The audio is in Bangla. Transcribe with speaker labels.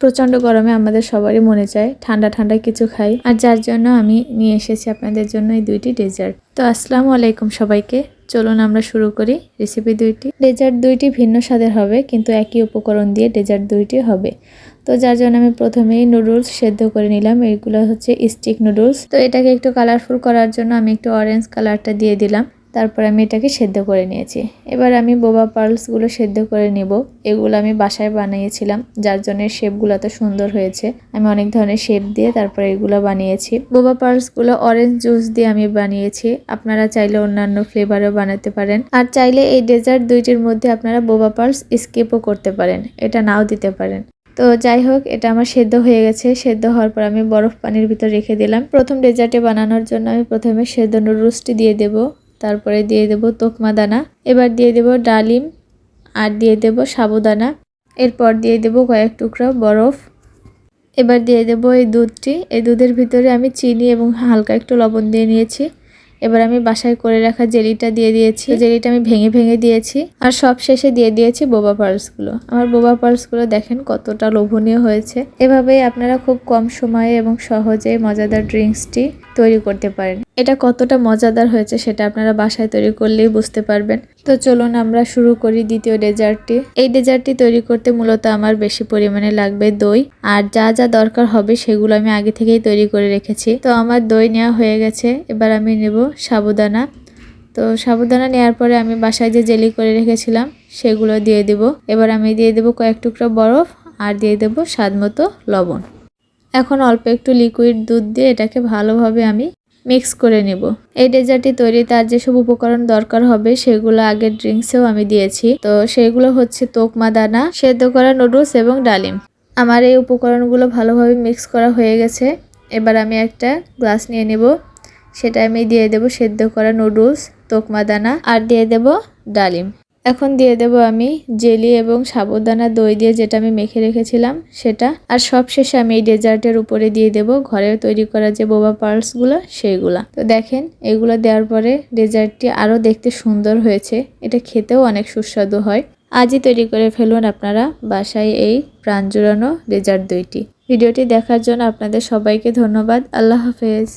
Speaker 1: প্রচণ্ড গরমে আমাদের সবারই মনে চায়, ঠান্ডা ঠান্ডা কিছু খাই। আর যার জন্য আমি নিয়ে এসেছি আপনাদের জন্য এই দুইটি ডেজার্ট তো আসসালামু আলাইকুম সবাইকে, চলুন আমরা শুরু করি রেসিপি দুইটি। ডেজার্ট দুইটি ভিন্ন স্বাদের হবে, কিন্তু একই উপকরণ দিয়ে ডেজার্ট দুইটি হবে। তো যার জন্য আমি প্রথমেই নুডলস সেদ্ধ করে নিলাম এইগুলো হচ্ছে স্টিক নুডলস তো এটাকে একটু কালারফুল করার জন্য আমি একটু অরেঞ্জ কালারটা দিয়ে দিলাম। তারপর আমি এটাকে সেদ্ধ করে নিয়েছি। এবার আমি বোবা পার্লসগুলো সেদ্ধ করে নিব। এগুলো আমি বাসায় বানিয়েছিলাম, যার জন্য শেপগুলো এত সুন্দর হয়েছে। আমি অনেক ধরনের শেপ দিয়ে তারপর এগুলো বানিয়েছি। বোবা পার্লসগুলো অরেঞ্জ জুস দিয়ে আমি বানিয়েছি। আপনারা চাইলে অন্যান্য ফ্লেভারও বানাতে পারেন। আর চাইলে এই ডেজার্ট দুইটির মধ্যে আপনারা বোবা পার্লস স্কিপও করতে পারেন। এটা নাও দিতে পারেন। তো যাই হোক, এটা আমার সেদ্ধ হয়ে গেছে। সেদ্ধ হওয়ার পর আমি বরফ পানির ভিতর রেখে দিলাম। প্রথম ডেজার্টে বানানোর জন্য আমি প্রথমে সেদ্ধ নুডলসটি দিয়ে দেব। তারপরে দিয়ে দেব তোকমা দানা, এবার দিয়ে দেব ডালিম, আর দিয়ে দেব সাবুদানা, এরপর দিয়ে দেব কয়েক টুকরা বরফ। এবার দিয়ে দেব এই দুধটি, এই দুধের ভিতরে আমি চিনি এবং হালকা একটু লবণ দিয়ে নিয়েছি। এবার আমি বাসায় করে রাখা জেলিটা দিয়ে দিয়েছি। জেলিটা আমি ভেঙে ভেঙে দিয়েছি আর সব শেষে দিয়ে দিয়েছি বোবা পার্লসগুলো। আমার বোবা পার্লসগুলো দেখেন কতটা লোভনীয় হয়েছে। এভাবেই আপনারা খুব কম সময়ে এবং সহজে মজাদার ড্রিঙ্কসটি তৈরি করতে পারেন। এটা কতটা মজাদার হয়েছে সেটা আপনারা বাসায় তৈরি করলেই বুঝতে পারবেন। তো চলুন আমরা শুরু করি দ্বিতীয় ডেজার্টটি। এই ডেজার্টটি তৈরি করতে মূলত আমার বেশি পরিমাণে লাগবে দই। আর যা যা দরকার হবে সেগুলো আমি আগে থেকেই তৈরি করে রেখেছি। তো আমার দই নেওয়া হয়ে গেছে। এবার আমি নেব সাবুদানা। তো সাবুদানা নেওয়ার পরে আমি বাসায় যে জেলি করে রেখেছিলাম সেগুলো দিয়ে দেব। এবার আমি দিয়ে দেব কয়েক টুকরা বরফ আর দিয়ে দেব স্বাদ মতো লবণ। এখন অল্প একটু লিকুইড দুধ দিয়ে এটাকে ভালোভাবে আমি মিক্স করে নেব। এই ডেজার্টটি তৈরি তার যেসব উপকরণ দরকার হবে, সেগুলো আগের ড্রিঙ্কসেও আমি দিয়েছি। তো সেগুলো হচ্ছে তোকমা দানা, সেদ্ধ করা নুডলস এবং ডালিম। আমার এই উপকরণগুলো ভালোভাবে মিক্স করা হয়ে গেছে। এবার আমি একটা গ্লাস নিয়ে নেব। সেটা আমি দিয়ে দেব সেদ্ধ করা নুডলস তোকমা দানা, আর দিয়ে দেব ডালিম। এখন দিয়ে দেব আমি জেলি এবং সাবুদানা দই দিয়ে যেটা আমি মেখে রেখেছিলাম সেটা। আর সব শেষে আমি এই ডেজার্টের উপরে দিয়ে দেব ঘরে তৈরি করা যে বোবা পার্লসগুলো সেইগুলা। তো দেখেন, এগুলো দেওয়ার পরে ডেজার্টটি আরও দেখতে সুন্দর হয়েছে। এটা খেতেও অনেক সুস্বাদু হয়। আজই তৈরি করে ফেলুন আপনারা বাসায় এই প্রাণ জুড়ানো ডেজার্ট দইটি। ভিডিওটি দেখার জন্য আপনাদের সবাইকে ধন্যবাদ। আল্লাহ হাফেজ।